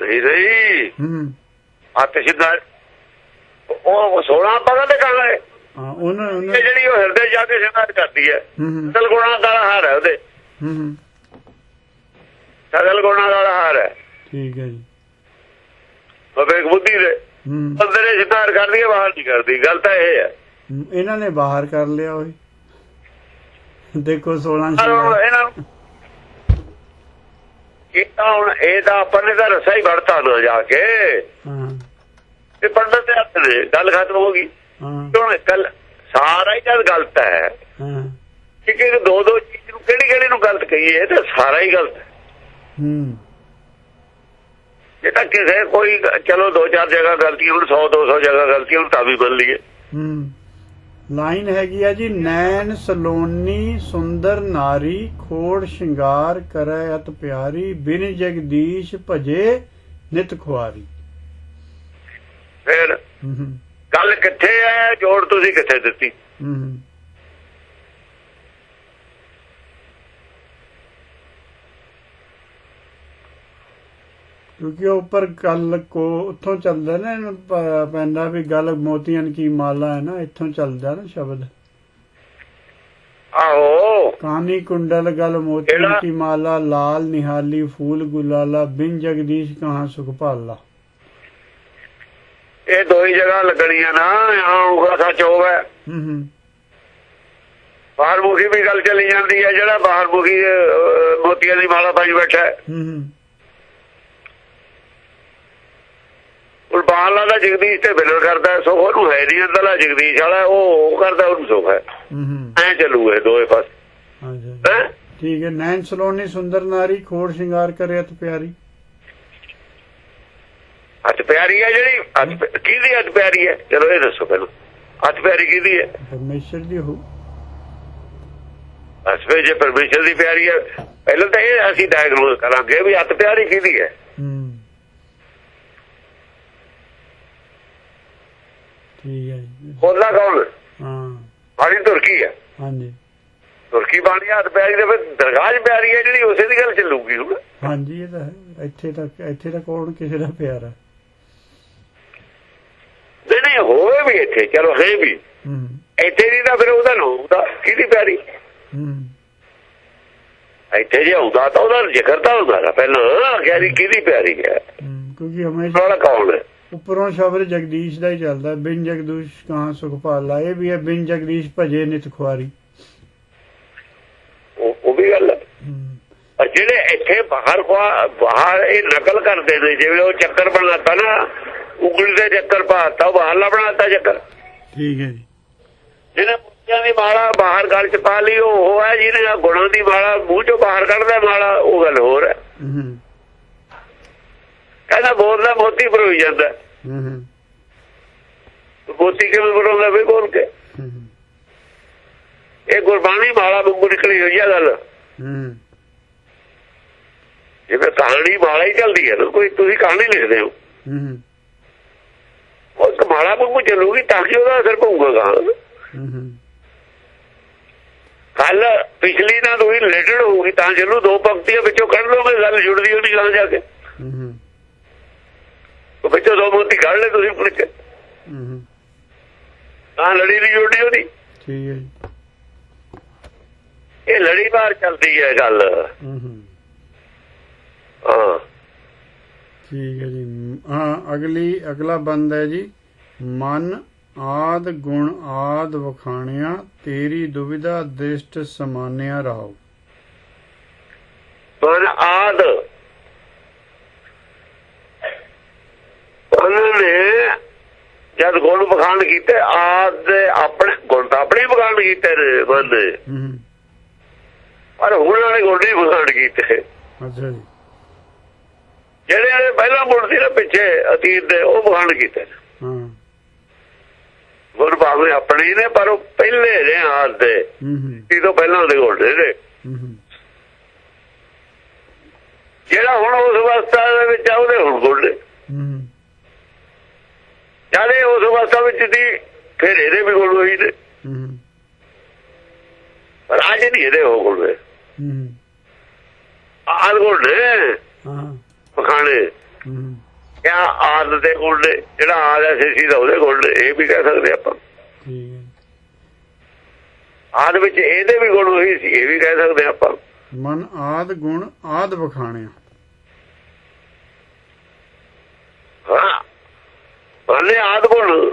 ਨਹੀਂ ਨਹੀਂ ਹੂੰ। ਹੱਥ ਸਿੱਧਾ। ਉਹ 16 ਆਪਾਂ ਕਹਿੰਦੇ ਕਹਾਂਗੇ ਹਾਂ ਉਹਨਾਂ ਉਹਨਾਂ ਜਿਹੜੀ ਉਹ ਹਿਰਦੇ ਜਾ ਕੇ ਸ਼ਿੰਗਾਰ ਕਰਦੀ ਹੈ। ਸਗਲ ਗੁਣਾ ਦਾ ਹਾਰ ਹੈ ਉਹਦੇ। ਹੂੰ ਹੂੰ। ਸਗਲ ਗੁਣਾ ਦਾ ਹਾਰ ਹੈ। ਠੀਕ ਹੈ ਜੀ। ਵਿਵੇਕ ਬੁੱਧੀ ਦੇ। ਅੰਦਰ ਇਹ ਸ਼ਿੰਗਾਰ ਕਰਦੀ ਹੈ ਬਾਹਰ ਨਹੀਂ ਕਰਦੀ। ਗੱਲ ਤਾਂ ਇਹ ਹੈ। ਇਹਨਾਂ ਨੇ ਬਾਹਰ ਕਰ ਲਿਆ ਉਹ ਦੇਖੋ 16 ਪਰ ਹੁਣ ਸ਼ਿੰਗਾਰ ਇਹਨਾਂ ਨੂੰ ਇਹ ਤਾਂ ਹੁਣ ਇਹ ਤਾਂ ਆਪਾਂ ਨੇ ਤਾਂ ਰਸਾ ਹੀ ਵੜਤਾ ਨਾ ਜਾ ਕੇ। ਹਾਂ। ਤੇ ਪੰਡਤ ਦੇ ਹੱਥ ਨੇ ਗੱਲ ਖਤਮ ਹੋ ਗਈ। ਹਾਂ। ਹੁਣ ਕੱਲ ਸਾਰਾ ਹੀ ਜਦ ਗਲਤ ਹੈ। ਹਾਂ। ਕਿ ਕਿ ਦੋ ਦੋ ਚੀਜ਼ ਨੂੰ ਕਿਹੜੀ ਕਿਹੜੀ ਨੂੰ ਗਲਤ ਕਹੀਏ ਇਹ ਤਾਂ ਸਾਰਾ ਹੀ ਗਲਤ ਹੈ। ਹੂੰ। ਇਹ ਤਾਂ ਕਿਸੇ ਕੋਈ ਚਲੋ ਦੋ ਚਾਰ ਜਗ੍ਹਾ ਗਲਤੀ ਹੁਣ 100 200 ਜਗ੍ਹਾ ਗਲਤੀ ਹੁਣ ਤਾਂ ਵੀ ਬਦਲ ਲਈਏ। ਹੂੰ। ਲਾਈਨ ਹੈਗੀ ਆ ਜੀ ਨੈਣ ਸਲੋਨੀ ਸੁੰਦਰ ਨਾਰੀ ਖੋੜ ਸ਼ਿੰਗਾਰ ਕਰੈ ਅਤ ਪਿਆਰੀ ਬਿਨ ਜਗਦੀਸ਼ ਭਜੇ ਨਿਤ ਖੁਆਰੀ। ਫਿਰ ਹੂੰ ਹੂੰ। ਗੱਲ ਕਿੱਥੇ ਹੈ ਜੋੜ ਤੁਸੀਂ ਕਿੱਥੇ ਦਿੱਤੀ? ਹੂੰ। ਕਿਉਂਕਿ ਉਹ ਉੱਪਰ ਗੱਲ ਕੋ ਉੱਥੋਂ ਚੱਲਦਾ ਨਾ ਪੈਂਦਾ ਵੀ ਗੱਲ ਮੋਤੀਆਂ ਕੀ ਮਾਲਾ ਹੈ ਨਾ ਇੱਥੋਂ ਚੱਲਦਾ ਨਾ ਸ਼ਬਦ। ਆਹੋ। ਕਾਨੀ ਕੁੰਡਲ ਗਲ ਮੋਤੀਆਂ? ਕੀ ਮਾਲਾ ਲਾਲ ਨਿਹਾਲੀ ਫੂਲ ਗੁਲਾਲਾ ਬਿਨ ਜਗਦੀਸ਼ ਕਹਾਂ ਸੁਖ ਭਾਲਾ। ਇਹ ਦੋ ਹੀ ਜਗ੍ਹਾ ਲੱਗਣੀਆਂ ਨਾ ਉਹ ਸੱਚ ਹੋਵੇ ਹੂੰ। ਹੂੰ ਬਾਹਰ ਮੁਖੀ ਵੀ ਗੱਲ ਚੱਲੀ ਜਾਂਦੀ ਹੈ ਜਿਹੜਾ ਬਾਹਰ ਮੁਖੀ ਮੋਤੀਆਂ ਦੀ ਮਾਲਾ ਪਾਈ ਬੈਠਾ ਹੈ। ਹੂੰ ਹੂੰ। ਉਹ ਬਾਹਰਲਾ ਦਾ ਜਗਦੀਸ਼ ਤੇ ਬਿਲਰ ਕਰਦਾ ਸੁਖ ਉਹਨੂੰ ਹੈ ਨਹੀਂ ਅੰਦਰਲਾ ਜਗਦੀਸ਼ ਵਾਲਾ ਉਹ ਉਹ ਕਰਦਾ ਉਹਨੂੰ ਸੁਖ ਹੈ। ਐ ਚੱਲੂ ਇਹ ਦੋਏ ਹੈਂ? ਠੀਕ ਹੈ ਨੈਣ ਸਲੋਨੀ ਸੁੰਦਰ ਨਾਰੀ ਖੋੜ ਸ਼ਿੰਗਾਰ ਕਰੇ ਅਤ ਪਿਆਰੀ। ਹੱਥ ਪਿਆਰੀ ਹੈ ਜਿਹੜੀ ਕਿਹਦੀ ਹੱਥ ਪਿਆਰੀ ਹੈ? ਚਲੋ ਇਹ ਦੱਸੋ ਪਹਿਲਾਂ। ਹੱਥ ਪਿਆਰੀ ਕਿਹਦੀ ਹੈ? ਪਰਮੇਸ਼ਰ ਦੀ ਹੋ ਅਸਵੇ ਜੇ ਪਰਮੇਸ਼ਰ ਦੀ ਪਿਆਰੀ ਹੈ ਪਹਿਲਾਂ ਤਾਂ ਇਹ ਅਸੀਂ ਡਾਇਗਨੋਸ ਕਰਾਂਗੇ ਵੀ ਹੱਥ ਪਿਆਰੀ ਕਿਹਦੀ ਹੈ? ਹੂੰ। ਠੀਕ ਹੈ ਜੀ। ਬੋਲਦਾ ਕੌਣ? ਹਾਂ। ਬਾਣੀ ਤੁਰਕੀ ਹੈ। ਹਾਂਜੀ। ਤੁਰਕੀ ਬਾਣੀ ਹੱਥ ਪਿਆਰੀ ਦੇ ਫਿਰ ਦਰਗਾਹ ਪਿਆਰੀ ਹੈ ਜਿਹੜੀ ਉਸੇ ਦੀ ਗੱਲ ਚੱਲੂਗੀ ਹੁਣ। ਹਾਂਜੀ ਇਹ ਤਾਂ ਇੱਥੇ ਤੱਕ ਇੱਥੇ ਤੱਕ ਕੌਣ ਕਿਸੇ ਦਾ ਪਿਆਰ ਹੈ? ਨਹੀਂ ਨਹੀਂ ਹੋਵੇ ਵੀ ਇੱਥੇ ਚਲੋ ਹੈ ਵੀ। ਇੱਥੇ ਨਹੀਂ ਤਾਂ ਫਿਰ ਉਹਦਾ ਨਾ ਹੁੰਦਾ ਕਿਹਦੀ ਪਿਆਰੀ? ਇੱਥੇ ਜੇ ਆਉਂਦਾ ਤਾਂ ਉਹਦਾ ਜ਼ਿਕਰ ਤਾਂ ਹੁੰਦਾ ਪਹਿਲਾਂ ਕਹਿੰਦੀ ਕਿਹਦੀ ਪਿਆਰੀ ਹੈ। ਕਿਉਂਕਿ ਹਮੇਸ਼ਾ ਕੌਣ ਹੈ? ਉੱਪਰੋਂ ਸ਼ਬਦ ਜਗਦੀਸ਼ ਦਾ ਹੀ ਚੱਲਦਾ। ਬਿਨ ਜਗਦੂਸ਼ ਕਹਾਂ ਸੁਖ ਭਾਲਾ ਇਹ ਵੀ ਹੈ ਬਿਨ ਜਗਦੀਸ਼ ਭਜੇ ਨਿਤ ਖੁਆਰੀ। ਉਹ ਉਹ ਵੀ ਗੱਲ ਜਿਹੜੇ ਇੱਥੇ ਬਾਹਰ ਖਵਾ- ਬਾਹਰ ਇਹ ਨਕਲ ਕਰਦੇ ਨੇ ਜਿਵੇਂ ਉਹ ਚੱਕਰ ਬਣਾਤਾ ਨਾ ਉਂਗਲੀ ਦੇ ਚੱਕਰ ਪਾਤਾ ਉਹ ਬਾਹਰਲਾ ਬਣਾਤਾ ਚੱਕਰ। ਠੀਕ ਹੈ ਜੀ। ਜਿਹਨੇ ਮੁੱਛਾਂ ਦੀ ਮਾਲਾ ਬਾਹਰ ਗਲ ਚ ਪਾ ਲਈ ਉਹ ਹੈ ਜਿਹਨੇ ਗੁਣਾਂ ਦੀ ਮਾਲਾ ਮੂੰਹ ਚੋਂ ਬਾਹਰ ਕੱਢਦਾ ਮਾਲਾ ਉਹ ਗੱਲ ਹੋਰ ਹੈ। ਹੂੰ। ਕਹਿੰਦਾ ਬੋਲਦਾ ਮੋਤੀ ਭਰੋਈ ਜਾਂਦਾ। ਹੂੰ ਹੂੰ। ਮੋਤੀ ਕਿਵੇਂ ਭਰੋਂਦਾ ਵੀ ਬੋਲ ਕੇ? ਹੂੰ ਇਹ ਗੁਰਬਾਣੀ ਮਾਲਾ ਵਾਂਗੂ ਨਿਕਲੀ ਹੋਈ ਆ ਗੱਲ। ਹੂੰ ਜਿਵੇਂ ਕਹਾਣੀ ਮਾਲਾ ਹੀ ਚੱਲਦੀ ਹੈ ਕੋਈ ਤੁਸੀਂ ਕਹਾਣੀ ਲਿਖਦੇ ਹੋ। ਹੂੰ ਉਹ ਮਾਲਾ ਵਾਂਗੂ ਚੱਲੂਗੀ ਤਾਂ ਕਿ ਉਹਦਾ ਅਸਰ ਪਊਗਾ ਹੂੰ ਹੂੰ। ਕੱਲ ਪਿਛਲੀ ਨਾਲ ਦੋਈ ਰਿਲੇਟਡ ਹੋਊਗੀ ਤਾਂ ਚੱਲੂ ਦੋ ਪੰਕਤੀਆਂ ਵਿੱਚੋਂ ਕੱਢ ਲਓਗੇ ਗੱਲ ਜੁੜਦੀ ਹੋਣੀ ਗਾਂ ਜਾ ਕੇ। ਉਹ ਵਿੱਚੋਂ ਦੋ ਮੋਤੀ ਕੱਢ ਲੈ ਤੁਸੀਂ ਪੁੱਛ ਕੇ ਹੂੰ ਤਾਂ ਲੜੀ ਨਹੀਂ ਜੁੜਦੀ ਉਹਦੀ। ਠੀਕ ਹੈ ਜੀ। ਇਹ ਲੜੀ ਬਾਹਰ ਚੱਲਦੀ ਹੈ ਗੱਲ। ਹੂੰ ਹੂੰ। ਠੀਕ ਹੈ ਜੀ। ਹਾਂ ਅਗਲੀ ਅਗਲਾ ਬੰਦ ਹੈ ਜੀ। ਮਨ ਆਦ ਗੁਣ ਆਦ ਵਖਾਣਿਆ ਤੇਰੀ ਦੁਬਿਧਾ ਦ੍ਰਿਸ਼ਟ ਸਮਾਨਿਆ ਰਹਾਉ ਮਨ ਆਦ। ਉਹਨਾਂ ਨੇ ਜਦ ਗੁਣ ਬਖਾਨ ਕੀਤੇ ਆਦ ਦੇ ਆਪਣੇ ਗੁਣ ਤਾਂ ਆਪਣੇ ਬਖਾਨ ਕੀਤੇ ਨੇ ਹੂੰ। ਪਰ ਹੁਣ ਵਾਲੇ ਗੁਣ ਨਹੀਂ ਬਖਾਨ ਕੀਤੇ। ਅੱਛਾ ਜੀ। ਜਿਹੜੇ ਪਹਿਲਾਂ ਗੁਣ ਸੀ ਨਾ ਪਿੱਛੇ ਅਤੀਤ ਦੇ ਉਹ ਬਖਾਨ ਕੀਤੇ। ਹਾਂ। ਗੁਣ ਭਾਵੇਂ ਆਪਣੇ ਹੀ ਨੇ ਪਰ ਉਹ ਪਹਿਲੇ ਨੇ ਆਦ ਇਹ ਤੋਂ ਪਹਿਲਾਂ ਦੇ ਗੁਣ ਨੇ ਜਿਹੜਾ ਹੁਣ ਉਸ ਅਵਸਥਾ ਦੇ ਵਿੱਚ ਆ ਉਹਦੇ ਹੁਣ ਗੁਣ ਨੇ। ਹੂੰ। ਜਦ ਉਸ ਅਵਸਥਾ ਵਿੱਚ ਸੀ ਫਿਰ ਇਹਦੇ ਵੀ ਗੁਣ ਹੋਈ ਨੇ ਹੂੰ ਪਰ ਅੱਜ ਨਹੀਂ ਇਹਦੇ ਹੋ ਨੇ ਹੂੰ ਆਦ ਗੁਣ ਨੇ। ਹਾਂ ਪਖਾਣੇ। ਹੂੰ ਕਿਆ ਆਦ ਦੇ ਗੁਣ ਨੇ? ਜਿਹੜਾ ਆਦ ਹੈ ਸੇਸੀ ਦਾ ਉਹਦੇ ਗੁਣ ਨੇ ਇਹ ਵੀ ਕਹਿ ਸਕਦੇ ਆਪਾਂ। ਆਦ ਵਿੱਚ ਇਹਦੇ ਵੀ ਗੁਣ ਹੋਈ ਸੀ ਇਹ ਵੀ ਕਹਿ ਸਕਦੇ ਆਪਾਂ। ਮਨ ਆਦ ਗੁਣ ਆਦ ਵਖਾਣਿਆ। ਹਾਂ। ਮੰਨਦੇ ਆਦ ਗੁਣ।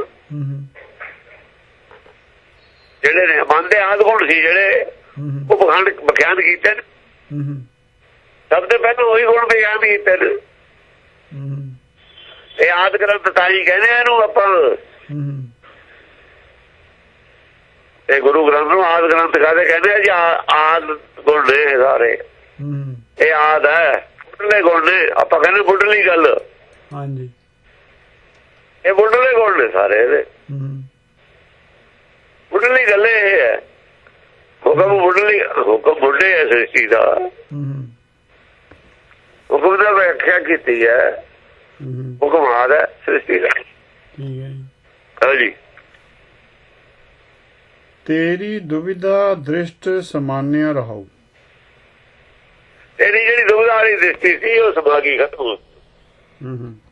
ਜਿਹੜੇ ਨੇ ਮੰਨਦੇ ਆਦ ਗੁਣ ਸੀ ਜਿਹੜੇ ਉਹ ਬਖਾਨ ਬਖਿਆਨ ਕੀਤੇ ਨੇ। ਸਭ ਤੋਂ ਪਹਿਲਾਂ ਉਹੀ ਗੁਣ ਬਿਆਨ ਕੀਤੇ ਨੇ। ਇਹ ਆਦ ਗ੍ਰੰਥ ਤਾਂ ਹੀ ਕਹਿੰਦੇ ਆ ਇਹਨੂੰ ਆਪਾਂ। ਇਹ ਗੁਰੂ ਗ੍ਰੰਥ ਨੂੰ ਆਦ ਗ੍ਰੰਥ ਕਾਹਦੇ ਕਹਿੰਦੇ ਆ ਜੀ? ਆਦ ਗੁਣ ਨੇ ਸਾਰੇ। ਇਹ ਆਦ ਹੈ। ਬੁੱਢਲੇ ਗੁਣ ਨੇ। ਆਪਾਂ ਕਹਿੰਦੇ ਬੁੱਢਲੀ ਗੱਲ। ਹਾਂਜੀ। ਇਹ ਬੁੱਢਲੇ ਗੁਣ ਨੇ ਸਾਰੇ ਇਹਦੇ। ਹੂੰ ਬੁੱਢਲੀ ਗੱਲ ਇਹ ਹੈ। ਹੁਕਮ ਬੁੱਢਲੀ ਹੁਕਮ ਬੁੱਢੇ ਹੈ ਸ੍ਰਿਸ਼ਟੀ ਦਾ। ਹੂੰ ਹੁਕਮ ਦਾ ਵਿਆਖਿਆ ਕੀਤੀ ਹੈ। ਹੂੰ ਹੁਕਮ ਆਦ ਸ੍ਰਿਸ਼ਟੀ ਦਾ। ਠੀਕ ਹੈ ਜੀ। ਹਾਂਜੀ ਤੇਰੀ ਦੁਬਿਧਾ ਦ੍ਰਿਸ਼ਟ ਸਮਾਨਿਆ ਰਹਾਉ ਤੇਰੀ ਜਿਹੜੀ ਦੁਬਦਾ ਵਾਲੀ ਦ੍ਰਿਸ਼ਟੀ ਸੀ ਉਹ ਸਮਾਗੀ ਖਤਮ ਹੋ ਗਈ। ਹੂੰ ਹੂੰ ਹਾਂ।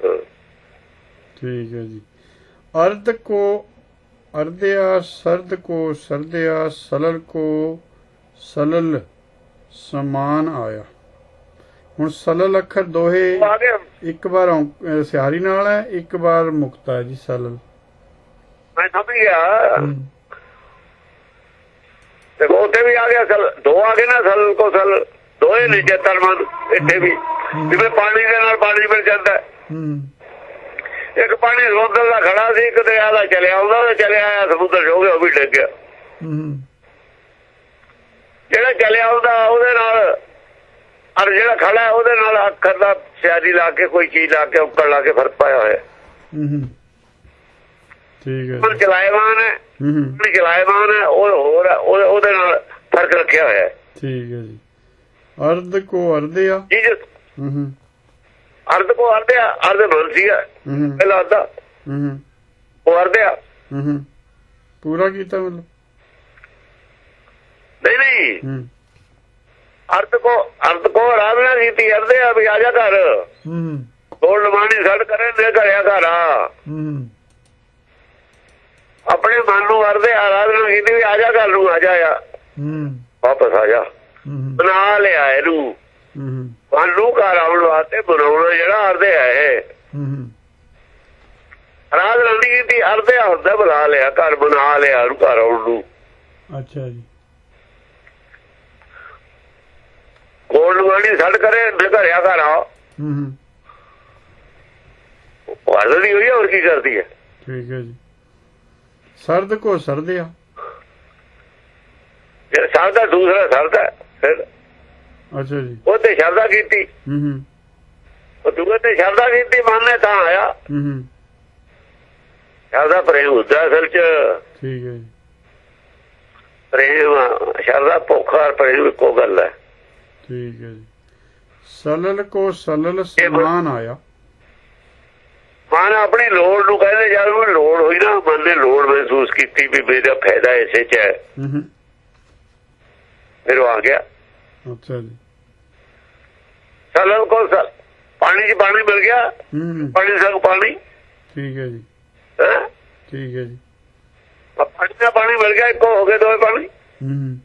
ਠੀਕ ਹੈ ਜੀ। ਅਰਧ ਕੋ ਅਰਧਿਆ ਸਰਦ ਕੋ ਸਰਦਿਆ ਸਲਲ ਕੋ ਸਲਲ ਸਮਾਨ ਆਇਆ। ਹੁਣ ਸਲਲ ਅੱਖਰ ਦੋਹੇ ਇੱਕ ਵਾਰ ਸਿਹਾਰੀ ਨਾਲ ਹੈ ਇੱਕ ਵਾਰ ਮੁਕਤਾ ਜੀ ਸਲਲ। ਮੈਂ ਸਮਝ ਗਿਆ। ਤੇ ਉੱਥੇ ਵੀ ਆ ਗਿਆ ਸਲ ਦੋ ਆ ਗਏ ਨਾ ਸਲ ਕੋ ਸਲ ਦੋਏ ਨੇ ਚੇਤਨ ਮਨ ਇੱਥੇ ਵੀ। ਜਿਵੇਂ ਪਾਣੀ ਦੇ ਨਾਲ ਪਾਣੀ ਮਿਲ ਜਾਂਦਾ ਹੈ। ਹੂੰ। ਇੱਕ ਪਾਣੀ ਸਮੁੰਦਰ ਦਾ ਖੜਾ ਸੀ ਇੱਕ ਦਰਿਆ ਦਾ ਚਲਿਆ ਆਉਂਦਾ ਤੇ ਚਲਿਆ ਆਇਆ ਸਮੁੰਦਰ ਹੋ ਗਿਆ ਉਹ ਵੀ ਡਿੱਗ ਗਿਆ। ਹੂੰ। ਜਿਹੜਾ ਚਲਿਆ ਆਉਂਦਾ ਉਹਦੇ ਨਾਲ ਔਰ ਜਿਹੜਾ ਖੜਾ ਹੈ ਉਹਦੇ ਨਾਲ ਅੱਖਰ ਦਾ ਸਿਆਰੀ ਲਾ ਕੇ ਕੋਈ ਚੀਜ਼ ਲਾ ਕੇ ਉੱਪਰ ਲਾ ਕੇ ਫ਼ਰਕ ਪਾਇਆ ਹੋਇਆ ਹੂੰ। ਹੂੰ। ਠੀਕ ਹੈ ਹੁਣ ਜੀ। ਚਲਾਇਮਾਨ ਹੈ। ਹੂੰ ਹੂੰ। ਹੁਣ ਚਲਾਇਮਾਨ ਹੈ। ਉਹ ਹੋਰ ਉਹ- ਉਹਦੇ ਨਾਲ ਫ਼ਰਕ ਰੱਖਿਆ ਹੋਇਆ ਹੈ। ਠੀਕ ਹੈ ਜੀ। ਅਰਧ ਕੋ ਅਰਧਿਆ ਜੀ ਜੀ। ਹੂੰ ਹੂੰ। ਅਰਧ ਕੋ ਅਰਧਿਆ ਅਰਧ ਬਣ ਸੀਗਾ। ਪਹਿਲਾਂ ਅੱਧਾ। ਹੂੰ ਹੂੰ। ਉਹ ਅਰਧਿਆ ਹੂੰ ਹੂੰ। ਪੂਰਾ ਕੀਤਾ ਮਤਲਬ? ਨਹੀਂ ਨਹੀਂ। ਹੂੰ। ਅਰਧ ਕੋ ਅਰਧ ਕੋ ਆਰਾਧਨਾ ਕੀਤੀ ਅਰਧਿਆ ਵੀ ਆ ਜਾ ਘਰ। ਹੂੰ ਗੋਲ ਲਮਾਣੀ ਛੱਡ ਕਰੇ ਨੇ ਘਰਿਆ ਘਰ। ਆ ਹੂੰ। ਆਪਣੇ ਮਨ ਨੂੰ ਅਰਧੇ ਆਰਾਧਨਾ ਕੀਤੀ ਵੀ ਆ ਜਾ ਘਰ ਨੂੰ ਆ ਜਾ ਆ। ਹੂੰ। ਵਾਪਸ ਆ ਜਾ। ਬਣਾ ਲਿਆ ਇਹਨੂੰ। ਮਨ ਨੂੰ ਘਰ ਆਉਣ ਵਾਸਤੇ ਬਣਾਉਣਾ ਜਿਹੜਾ ਅਰਧੇ ਹੈ ਹੂੰ ਆਰਾਧਨਾ ਨਹੀਂ ਕੀਤੀ ਅਰਧਿਆ ਹੁੰਦਾ ਬਣਾ ਲਿਆ ਘਰ ਬਣਾ ਲਿਆ ਉਹਨੂੰ ਘਰ ਆਉਣ ਨੂੰ। ਅੱਛਾ ਜੀ। ਗੋਲ ਲਮਾਣੀ ਛੱਡ ਕਰੇ ਘਰਿਆ ਘਰ ਆ ਹੂੰ ਹੂੰ। ਉਹ ਅਰਧੀ ਹੋਈ ਹੋਰ ਕੀ ਕਰਦੀ ਹੈ ਠੀਕ ਹੈ ਜੀ। ਸਰਦ ਕੋ ਸਰਦਿਆ ਜੇ ਸਰਦਾ ਦੂਸਰਾ ਸਰਦਾ ਫਿਰ ਅੱਛਾ ਜੀ। ਉਹ ਤੇ ਸ਼ਰਦਾ ਕੀਤੀ। ਹੂੰ ਹੂੰ। ਉਹ ਦੂਏ ਤੇ ਸ਼ਰਦਾ ਕੀਤੀ ਮੰਨੇ ਤਾਂ ਆਇਆ। ਹੂੰ ਹੂੰ। ਸ਼ਰਦਾ ਪ੍ਰੇਮ ਹੁੰਦਾ ਅਸਲ ਚ। ਠੀਕ ਹੈ ਜੀ। ਪ੍ਰੇਮ ਸ਼ਰਦਾ ਭੁੱਖਾ ਪ੍ਰੇਮ ਇੱਕੋ ਗੱਲ ਹੈ। ਠੀਕ ਹੈ ਜੀ। ਸਲਲ ਕੋ ਸਲਲ ਸਮਾਨ ਆਇਆ। ਮਨ ਆਪਣੀ ਲੋੜ ਨੂੰ ਕਹਿੰਦੇ ਜਦ ਉਹਨੂੰ ਲੋੜ ਹੋਈ ਨਾ ਮਨ ਨੇ ਲੋੜ ਮਹਿਸੂਸ ਕੀਤੀ ਵੀ ਮੇਰਾ ਫਾਇਦਾ ਇਸੇ ਚ ਹੈ। ਹੂੰ ਹੂੰ। ਫਿਰ ਉਹ ਆ ਗਿਆ। ਅੱਛਾ ਜੀ। ਸਲਲ ਕੋ ਸਲ ਪਾਣੀ 'ਚ ਪਾਣੀ ਮਿਲ ਗਿਆ। ਹੂੰ ਪਾਣੀ ਸੰਗ ਪਾਣੀ। ਠੀਕ ਹੈ ਜੀ? ਠੀਕ ਹੈ ਜੀ। ਪਾਣੀ ਦਾ ਪਾਣੀ ਮਿਲ ਗਿਆ ਇੱਕੋ ਹੋ ਗਏ ਦੋਵੇਂ ਪਾਣੀ। ਹੂੰ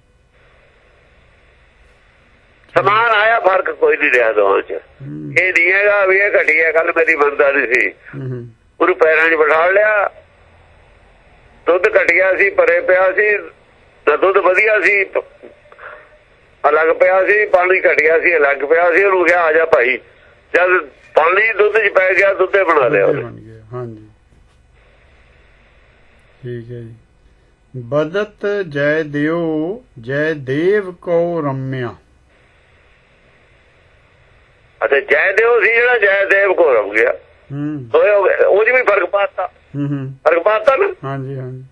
ਸਮਾਨ ਆਇਆ ਫ਼ਰਕ ਕੋਈ ਨਹੀਂ ਰਿਹਾ ਦੋਵਾਂ 'ਚ। ਇਹ ਨਹੀਂ ਹੈਗਾ ਵੀ ਇਹ ਘਟੀ ਹੈ ਕੱਲ ਮੇਰੀ ਬੰਦਾ ਨਹੀਂ ਸੀ। ਉਹਨੂੰ ਪੈਰਾਂ 'ਚ ਬਿਠਾ ਲਿਆ। ਦੁੱਧ ਘਟਿਆ ਸੀ ਭਰੇ ਪਿਆ ਸੀ। ਦੁੱਧ ਵਧੀਆ ਸੀ ਅਲੱਗ ਪਿਆ ਸੀ ਪਾਣੀ ਘਟਿਆ ਸੀ ਅਲੱਗ ਪਿਆ ਸੀ ਉਹਨੂੰ ਕਿਹਾ ਆ ਜਾ ਭਾਈ। ਜਦ ਪਾਣੀ ਦੁੱਧ 'ਚ ਪੈ ਗਿਆ ਦੁੱਧੇ ਬਣਾ ਲਿਆ ਉਹਨੇ। ਹਾਂਜੀ। ਠੀਕ ਹੈ ਜੀ। ਬਦਤ ਜੈ ਦਿਓ ਜੈ ਦੇਵ ਕੋ ਰਮਿਆ। ਅਤੇ ਜੈ ਦੇਵ ਸੀ ਜਿਹੜਾ ਜੈ ਦੇਵ ਕੋ ਰਮ ਗਿਆ। ਹੂੰ। ਉਹਦੀ ਵੀ ਫ਼ਰਕ ਪਾਤਾ। ਹੂੰ ਹੂੰ। ਫ਼ਰਕ ਪਾਤਾ ਨਾ? ਹਾਂਜੀ ਹਾਂਜੀ।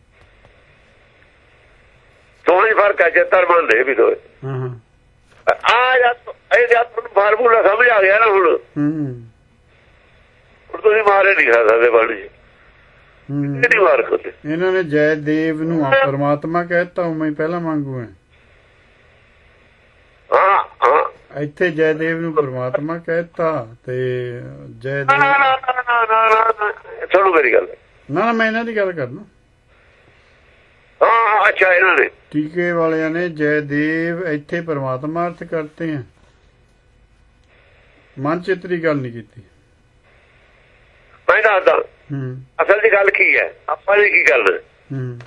ਦੋਵੇਂ ਫ਼ਰਕ ਹੈ ਚੇਤਰ ਮੰਨਦੇ ਵੀ ਦੋਏ। ਹਾਂ। ਆ ਜਾ ਇਹ ਜਦ ਤੁਹਾਨੂੰ ਫਾਰਮੂਲਾ ਸਮਝ ਆ ਗਿਆ ਨਾ ਹੁਣ ਹੂੰ ਤੁਸੀਂ ਮਾਰੇ ਨਹੀਂ ਖਾ ਸਕਦੇ ਪਾਣੀ 'ਚ ਹੂੰ ਇਹ ਨਹੀਂ ਮਾਰ ਸਕਦੇ ਇਹਨਾਂ ਨੇ ਜੈ ਦੇਵ ਨੂੰ ਆ ਪਰਮਾਤਮਾ ਕਹਿਤਾ ਹੀ ਪਹਿਲਾਂ ਮੰਗੂ ਹੈ ਹਾਂ ਇੱਥੇ ਜੈ ਦੇਵ ਨੂੰ ਪਰਮਾਤਮਾ ਕਹਿਤਾ ਤੇ ਜੈ ਦੇਵ ਨਾ ਨਾ ਨਾ ਨਾ ਨਾ ਸੁਣੋ ਮੇਰੀ ਗੱਲ ਨਾ ਨਾ ਮੈਂ ਇਹਨਾਂ ਦੀ ਗੱਲ ਕਰਨਾ ਹਾਂ ਅੱਛਾ ਇਹਨਾਂ ਨੇ ਟੀਕੇ ਵਾਲਿਆਂ ਨੇ ਜੈ ਦੇਵ ਇੱਥੇ ਪਰਮਾਤਮਾ ਅਰਥ ਕਰਤੇ ਹੈ ਮਨ ਚਿੱਤਰੀ ਗੱਲ ਨਹੀਂ ਕੀਤੀ। ਮੈਂ ਦੱਸਦਾ ਹੂੰ। ਅਸਲ ਦੀ ਗੱਲ ਕੀ ਹੈ? ਆਪਾਂ ਨੇ ਕੀ ਗੱਲ ਹੂੰ।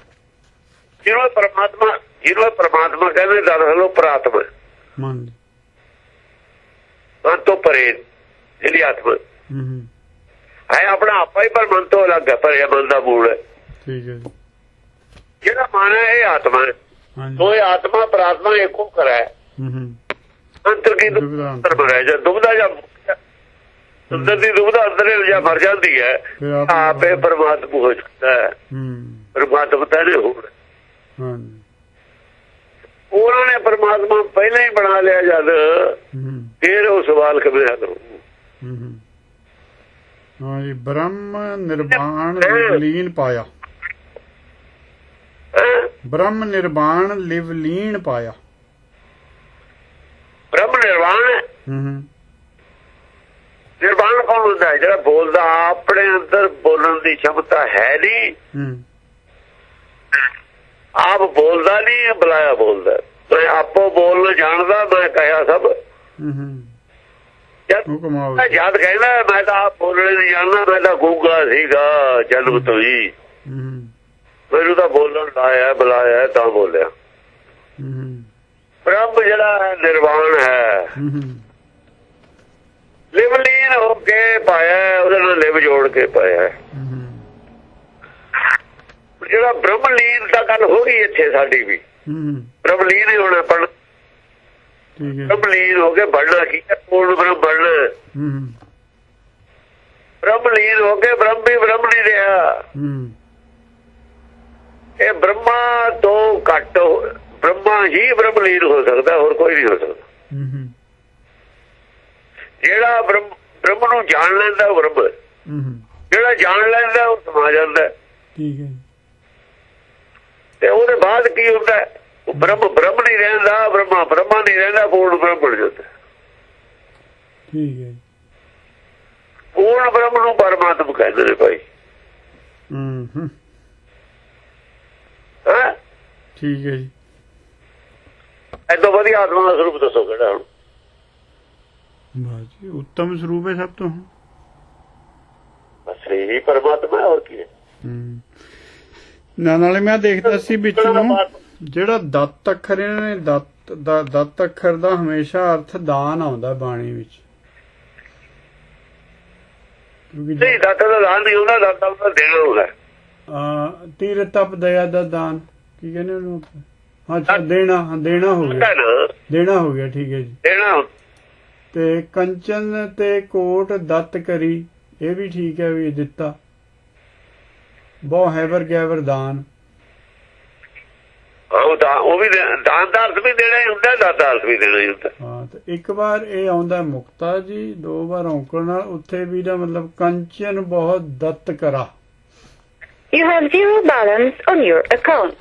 ਇਹ ਪਰਮਾਤਮਾ ਇਹ ਪਰਮਾਤਮਾ ਕਹਿੰਦੇ ਉਹ ਪ੍ਰਾਤਮਾ। ਮਨ। ਮਨ ਤੋਂ ਪਰੇ ਜਿਹੜੀ ਆਤਮਾ। ਹੂੰ। ਹੂੰ ਆਪਣਾ ਆਪਾ ਹੀ ਪਰ ਮਨ ਤੋਂ ਅਲੱਗ ਹੈ ਪਰ ਇਹ ਮਨ ਦਾ ਮੂਲ ਹੈ। ਠੀਕ ਹੈ ਜੀ। ਜਿਹੜਾ ਮਨ ਹੈ ਇਹ ਆਤਮਾ ਹੈ ਉਹ ਇਹ ਆਤਮਾ ਪ੍ਰਾਤਮਾ ਇੱਕੋ ਕਰਾ ਹੈ। ਅੰਤਰ ਕੀ ਅੰਤਰ ਬਣਾ ਜਾਂ ਦੁਬਦਾ ਜਾਂ ਅੰਦਰ ਦੀ ਦੁਬਦਾ ਅੰਦਰ ਜਾਂ ਮਰ ਜਾਂਦੀ ਹੈ ਆਪ ਪਰਮਾਤਮਾ ਹੋ ਜਾਂਦਾ ਹੈ। ਹੂੰ। ਪਰਮਾਤਮਾ ਤਾਂ ਨਹੀਂ ਹੋਣਾ ਉਹਨਾਂ ਨੇ ਪਰਮਾਤਮਾ ਪਹਿਲਾਂ ਹੀ ਬਣਾ ਲਿਆ ਜਦ। ਫਿਰ ਉਹ ਸਵਾਲ ਕਿਵੇਂ ਹੱਲ ਹੋਊ? ਹੂੰ ਜੀ ਬ੍ਰਹਮ ਨਿਰਵਾਣ ਲਿਵਲੀਨ ਪਾਇਆ? ਬ੍ਰਹਮ ਨਿਰਵਾਣ ਲਿਵ ਲੀਨ ਪਾਇਆ। ਬ੍ਰਹਮ ਨਿਰਵਾਣ? ਨਿਰਵਾਣ ਕੌਣ ਹੁੰਦਾ ਜਿਹੜਾ ਬੋਲਦਾ ਆਪਣੇ ਅੰਦਰ ਬੋਲਣ ਦੀ ਸ਼ਮਤਾ ਹੈ ਨਹੀਂ। ਆਪ ਬੋਲਦਾ ਨਹੀਂ ਬੁਲਾਇਆ ਬੋਲਦਾ। ਮੈਂ ਆਪੋ ਬੋਲ ਜਾਣਦਾ ਮੈਂ ਕਹਿਆ ਸਭ। ਹੂੰ ਹੂੰ। ਯਾਦ ਕਹਿੰਦਾ ਮੈਂ ਤਾਂ ਆਪ ਬੋਲਣੇ ਨਹੀਂ ਜਾਣਦਾ ਮੈਂ ਤਾਂ ਗੂੰਗਾ ਸੀਗਾ ਜਨਮ ਤੋਂ ਹੀ ਹੂੰ। ਮੈਨੂੰ ਤਾਂ ਬੋਲਣ ਲਾਇਆ ਬੁਲਾਇਆ ਤਾਂ ਬੋਲਿਆ। ਹੂੰ ਬ੍ਰਹਮ ਜਿਹੜਾ ਹੈ ਨਿਰਵਾਣ ਹੈ। ਹੂੰ ਲਿਵਲੀਨ ਹੋ ਕੇ ਪਾਇਆ ਉਹਦੇ ਨਾਲ ਲਿਵ ਜੋੜ ਕੇ ਪਾਇਆ ਜਿਹੜਾ ਬ੍ਰਹਮਲੀਨ ਦਾ ਗੱਲ ਹੋ ਗਈ ਇੱਥੇ ਸਾਡੀ ਵੀ। ਹੂੰ ਬ੍ਰਹਮਲੀਨ ਹੀ ਹੋਣਾ ਪੜ ਠੀਕ ਹੈ। ਬ੍ਰਹਮਲੀਨ ਹੋ ਕੇ ਬਣਨਾ ਕੀ ਹੈ ਪੂਰਨ ਬ੍ਰਹਮ ਬਣਨਾ ਹੂੰ? ਬ੍ਰਹਮਲੀਨ ਹੋ ਕੇ ਬ੍ਰਹਮ ਵੀ ਬ੍ਰਹਮ ਨਹੀਂ ਰਿਹਾ। ਇਹ ਬ੍ਰਹਮਾ ਤੋਂ ਘੱਟ ਬ੍ਰਹਮਾ ਹੀ ਬ੍ਰਹਮਲੀਨ ਹੋ ਸਕਦਾ ਹੋਰ ਕੋਈ ਨਹੀਂ ਹੋ ਸਕਦਾ। ਹੂੰ ਹੂੰ। ਜਿਹੜਾ ਬ੍ਰਹਮ ਨੂੰ ਜਾਣ ਲੈਂਦਾ ਉਹ ਬ੍ਰਹਮ। ਜਿਹੜਾ ਜਾਣ ਲੈਂਦਾ ਉਹ ਸਮਾ ਜਾਂਦਾ। ਹੈ। ਠੀਕ ਹੈ ਤੇ ਉਹਦੇ ਬਾਅਦ ਕੀ ਹੁੰਦਾ? ਉਹ ਬ੍ਰਹਮ ਬ੍ਰਹਮ ਨਹੀਂ ਰਹਿੰਦਾ ਬ੍ਰਹਮਾ ਬ੍ਰਹਮਾ ਨਹੀਂ ਰਹਿੰਦਾ ਪੂਰਨ ਬ੍ਰਹਮ ਬਣ ਜਾਂਦਾ। ਠੀਕ ਹੈ ਪੂਰਨ ਬ੍ਰਹਮ ਨੂੰ ਪਰਮਾਤਮਾ ਕਹਿੰਦੇ ਨੇ ਭਾਈ। ਹੂੰ ਹੂੰ। ਹਾਂ? ਠੀਕ ਹੈ ਜੀ। ਐਦੋਂ ਵਧੀਆ ਆਤਮਾ ਦਾ ਸਰੂਪ ਦੱਸੋ ਕਿਹੜਾ ਹੁਣ। ਬਾਜੀ ਉੱਤਮ ਸਰੂਪ ਹੈ ਸਭ ਤੋਂ। ਬਸ ਇਹੀ ਪਰਮਾਤਮਾ ਹੈ ਹੋਰ ਕੀ ਹੈ। ਨਾ ਨਾਲੇ ਮੈਂ ਦੇਖਦਾ ਸੀ ਵਿੱਚ ਨੂੰ ਜਿਹੜਾ ਦੱਤ ਅੱਖਰ ਇਹਨਾਂ ਨੇ ਦੱਤ ਦਾ ਦੱਤ ਅੱਖਰ ਦਾ ਹਮੇਸ਼ਾ ਅਰਥ ਦਾਨ ਆਉਂਦਾ ਬਾਣੀ ਵਿੱਚ। ਨਹੀਂ ਦਾਤਾ ਦਾ ਦਾਨ ਨਹੀਂ ਹੁੰਦਾ ਦਾਤਾ ਦਾ ਦੇਣਾ ਹੁੰਦਾ। ਤੀਰ ਤਪ ਦਇਆ ਦਾ ਦਾਨ ਕੀ ਕਹਿੰਦੇ ਉਹਨੂੰ ਹਾਂ ਅੱਛਾ ਦੇਣਾ ਦੇਣਾ ਹੋ ਗਿਆ। ਦੇਣਾ। ਹੋ ਗਿਆ ਠੀਕ ਹੈ ਜੀ। ਦੇਣਾ। ਤੇ ਕੰਚਨ ਤੇ ਕੋਟ ਦੱਤ ਕਰੀ ਇਹ ਵੀ ਠੀਕ ਹੈ ਵੀ ਦਿੱਤਾ। ਬਹੁ ਹੈਵਰ ਗੈਵਰ ਦਾਨ। ਉਹ ਤਾਂ ਉਹ ਵੀ ਦਾਨ ਦਾ ਅਰਥ ਵੀ ਦੇਣਾ ਹੁੰਦਾ ਦਾਤਾ ਅਰਥ ਵੀ ਦੇਣਾ ਹੁੰਦਾ। ਹਾਂ ਤੇ ਇੱਕ ਵਾਰ ਇਹ ਆਉਂਦਾ ਮੁਕਤਾ ਜੀ ਦੋ ਵਾਰ ਔਂਕੜ ਨਾਲ ਉੱਥੇ ਵੀ ਦਾ ਮਤਲਬ ਕੰਚਨ ਬਹੁਤ ਦੱਤ ਕਰਾ। You have zero balance on your account.